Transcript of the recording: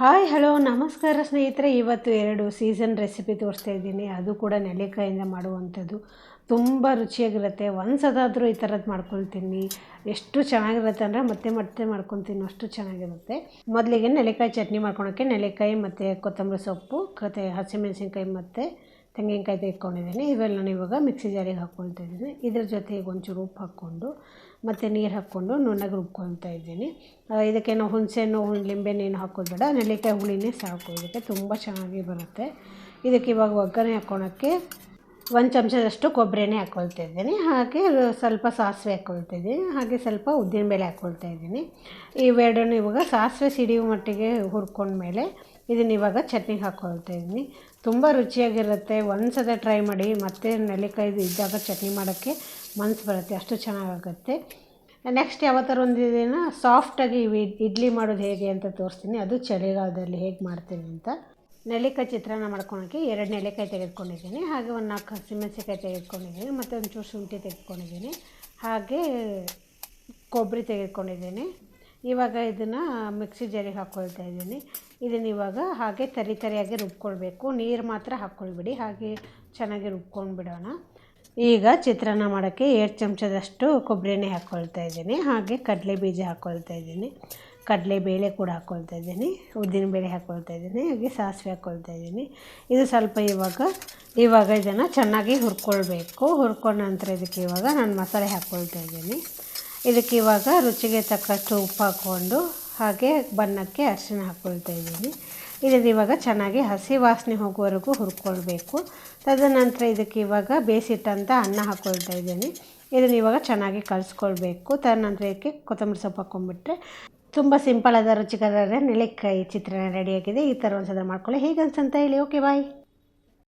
Hi, hello, ನಮಸ್ಕಾರ ಸ್ನೇಹಿತರೆ. ಇವತ್ತು ಎರಡು ಸೀಸನ್ ರೆಸಿಪಿ ತೋರಿಸ್ತಾ ಇದ್ದೀನಿ. ಅದು ಕೂಡ ನೆಲ್ಲಿಕಾಯಿಂದ ಮಾಡುವಂಥದ್ದು. ತುಂಬ ರುಚಿಯಾಗಿರುತ್ತೆ. ಒಂದು ಸದಾದರೂ ಈ ಥರದ್ದು ಮಾಡ್ಕೊಳ್ತೀನಿ. ಎಷ್ಟು ಚೆನ್ನಾಗಿರುತ್ತೆ ಅಂದರೆ ಮತ್ತೆ ಮತ್ತೆ ಮಾಡ್ಕೊತೀನಿ ಅಷ್ಟು ಚೆನ್ನಾಗಿರುತ್ತೆ. ಮೊದಲಿಗೆ ನೆಲ್ಲಿಕಾಯಿ ಚಟ್ನಿ ಮಾಡ್ಕೊಳೋಕ್ಕೆ ನೆಲ್ಲಿಕಾಯಿ ಮತ್ತು ಕೊತ್ತಂಬರಿ ಸೊಪ್ಪು ಕತೆ ಹಸಿಮೆಣಸಿನ್ಕಾಯಿ ಮತ್ತು ತೆಂಗಿನಕಾಯಿ ತೆಗೆದುಕೊಂಡಿದ್ದೀನಿ. ಇವೆಲ್ಲ ಇವಾಗ ಮಿಕ್ಸಿ ಜಾರಿಗೆ ಹಾಕ್ಕೊಳ್ತಾ ಇದ್ದೀನಿ. ಇದ್ರ ಜೊತೆಗೆ ಒಂಚೂರು ಉಪ್ಪು ಹಾಕ್ಕೊಂಡು, ಮತ್ತು ನೀರು ಹಾಕ್ಕೊಂಡು ನುಣ್ಣಗೆ ರುಬ್ಕೊಳ್ತಾ ಇದ್ದೀನಿ. ಇದಕ್ಕೇನು ಹುಣಸೆಹಣ್ಣು, ಹುಣ್ ಲಿಂಬೆಹಣ್ಣು ಹಾಕೋದು ಬೇಡ. ನೆಲ್ಲಿಕಾಯಿ ಹುಳಿನೇ ಸಾಕು. ಇದಕ್ಕೆ ತುಂಬ ಚೆನ್ನಾಗಿ ಬರುತ್ತೆ. ಇದಕ್ಕೆ ಇವಾಗ ಒಗ್ಗರಣೆ ಹಾಕ್ಕೊಳಕ್ಕೆ ಒಂದು ಚಮಚದಷ್ಟು ಕೊಬ್ಬರಿ ಎಣ್ಣೆ ಹಾಕ್ಕೊಳ್ತಾ ಇದ್ದೀನಿ. ಹಾಗೆ ಸ್ವಲ್ಪ ಸಾಸಿವೆ ಹಾಕ್ಕೊಳ್ತಾ ಇದ್ದೀನಿ. ಹಾಗೆ ಸ್ವಲ್ಪ ಉದ್ದಿನ ಬೇಳೆ ಹಾಕ್ಕೊಳ್ತಾ ಇದ್ದೀನಿ. ಇವೆರಡನ್ನು ಇವಾಗ ಸಾಸಿವೆ ಸಿಡಿಯುವ ಮಟ್ಟಿಗೆ ಹುರ್ಕೊಂಡ್ಮೇಲೆ ಇದನ್ನ ಇವಾಗ ಚಟ್ನಿ ಹಾಕ್ಕೊಳ್ತಾ ಇದ್ದೀನಿ. ತುಂಬ ರುಚಿಯಾಗಿರುತ್ತೆ. ಒಂದು ಸಲ ಟ್ರೈ ಮಾಡಿ ಮತ್ತೆ ನೆಲ್ಲಿಕಾಯಿ ಇದ್ದಾಗ ಚಟ್ನಿ ಮಾಡೋಕ್ಕೆ ಮನಸ್ಸು ಬರುತ್ತೆ. ಅಷ್ಟು ಚೆನ್ನಾಗಾಗುತ್ತೆ. ನೆಕ್ಸ್ಟ್ ಯಾವತ್ತಾರು ಒಂದು ದಿನ ಸಾಫ್ಟಾಗಿ ಇಡ್ಲಿ ಮಾಡೋದು ಹೇಗೆ ಅಂತ ತೋರಿಸ್ತೀನಿ. ಅದು ಚಳಿಗಾಲದಲ್ಲಿ ಹೇಗೆ ಮಾಡ್ತೀನಿ ಅಂತ. ನೆಲ್ಲಿಕಾಯಿ ಚಿತ್ರಾನ್ನ ಮಾಡ್ಕೊಳಕ್ಕೆ ಎರಡು ನೆಲ್ಲಿಕಾಯಿ ತೆಗೆದುಕೊಂಡಿದ್ದೀನಿ. ಹಾಗೆ ಒಂದು ನಾಲ್ಕು ಹಸಿಮೆಣಸಿಕಾಯಿ ತೆಗೆದುಕೊಂಡಿದ್ದೀನಿ. ಮತ್ತು ಒಂಚೂರು ಶುಂಠಿ ತೆಗೆದುಕೊಂಡಿದ್ದೀನಿ. ಹಾಗೆ ಕೊಬ್ಬರಿ ತೆಗೆದುಕೊಂಡಿದ್ದೀನಿ. ಇವಾಗ ಇದನ್ನು ಮಿಕ್ಸಿ ಜರಿಗೆ ಹಾಕ್ಕೊಳ್ತಾ ಇದ್ದೀನಿ. ಇದನ್ನು ಇವಾಗ ಹಾಗೆ ತರಿ ತರಿಯಾಗಿ ರುಬ್ಕೊಳ್ಬೇಕು. ನೀರು ಮಾತ್ರ ಹಾಕ್ಕೊಳ್ಬಿಡಿ ಹಾಗೆ ಚೆನ್ನಾಗಿ ರುಬ್ಕೊಂಡು ಬಿಡೋಣ. ಈಗ ಚಿತ್ರಾನ್ನ ಮಾಡೋಕ್ಕೆ ಎರಡು ಚಮಚದಷ್ಟು ಕೊಬ್ಬರಿ ಎಣ್ಣೆ ಹಾಕ್ಕೊಳ್ತಾ ಇದ್ದೀನಿ. ಹಾಗೆ ಕಡಲೆ ಬೀಜ ಹಾಕ್ಕೊಳ್ತಾ ಇದ್ದೀನಿ. ಕಡಲೆ ಬೇಳೆ ಕೂಡ ಹಾಕ್ಕೊಳ್ತಾ ಇದ್ದೀನಿ. ಉದ್ದಿನ ಬೇಳೆ ಹಾಕ್ಕೊಳ್ತಾ ಇದ್ದೀನಿ. ಹಾಗೆ ಸಾಸಿವೆ ಹಾಕ್ಕೊಳ್ತಾ ಇದ್ದೀನಿ. ಇದು ಸ್ವಲ್ಪ ಇವಾಗ ಇವಾಗ ಇದನ್ನು ಚೆನ್ನಾಗಿ ಹುರ್ಕೊಳ್ಬೇಕು. ಹುರ್ಕೊಂಡ ನಂತರ ಇದಕ್ಕೆ ಇವಾಗ ನಾನು ಮಸಾಲೆ ಹಾಕ್ಕೊಳ್ತಾ ಇದ್ದೀನಿ. ಇದಕ್ಕೆ ಇವಾಗ ರುಚಿಗೆ ತಕ್ಕಷ್ಟು ಉಪ್ಪು ಹಾಕ್ಕೊಂಡು ಹಾಗೆ ಬಣ್ಣಕ್ಕೆ ಅರಿಶಿನ ಹಾಕ್ಕೊಳ್ತಾ ಇದ್ದೀನಿ. ಇದನ್ನು ಇವಾಗ ಚೆನ್ನಾಗಿ ಹಸಿ ವಾಸನೆ ಹೋಗುವವರೆಗೂ ಹುರ್ಕೊಳ್ಬೇಕು. ತದನಂತರ ಇದಕ್ಕೆ ಇವಾಗ ಬೇಯಿಸಿಟ್ಟಂಥ ಅನ್ನ ಹಾಕ್ಕೊಳ್ತಾ ಇದ್ದೀನಿ. ಇದನ್ನು ಇವಾಗ ಚೆನ್ನಾಗಿ ಕಲಿಸ್ಕೊಳ್ಬೇಕು. ತದನಂತರ ಇದಕ್ಕೆ ಕೊತ್ತಂಬರಿ ಸೊಪ್ಪು ಹಾಕ್ಕೊಂಡ್ಬಿಟ್ರೆ ತುಂಬ ಸಿಂಪಲ್ ಆದ ರುಚಿಕರ ನೆಲೆಕಾಯಿ ಚಿತ್ರಾನ್ನ ರೆಡಿಯಾಗಿದೆ ಈ ಥರ ಒಂದು ಸಲ ಮಾಡ್ಕೊಳ್ಳಿ. ಹೇಗೆ ಅನ್ಸಂತ ಹೇಳಿ. Okay bye